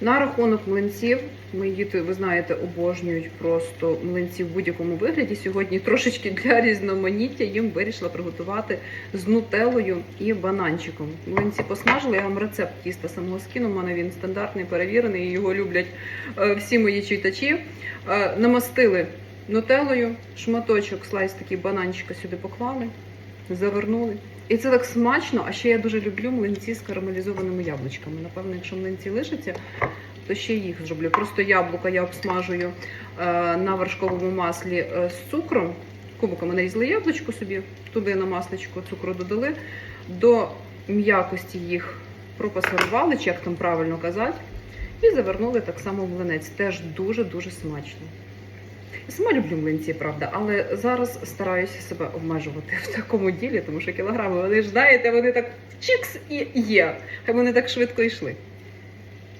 На рахунок млинців, мої діти, ви знаєте, обожнюють просто млинці в будь-якому вигляді. Сьогодні трошечки для різноманіття їм вирішила приготувати з нутеллою і бананчиком. Млинці посмажили, я вам рецепт тіста самого скину. У мене він стандартний, перевірений, і його люблять е, всі мої читачі. Е, Намастили нутеллою, шматочок, слайс такий бананчика сюди поклали, завернули. І це так смачно, а ще я дуже люблю млинці з карамелізованими яблучками. Напевно, якщо млинці лишаться, то ще їх зроблю. Просто яблука я обсмажую е, на вершковому маслі е, з цукром. Кубиками нарізали яблучко собі, туди на масличко цукру додали. До м'якості їх пропасували, чи як там правильно казати, і завернули так само в млинець. Теж дуже-дуже смачно. Сама люблю млинці, правда, але зараз стараюся себе обмежувати в такому ділі, тому що кілограми вони ж знаєте, вони так чікс і є. Хай вони так швидко йшли.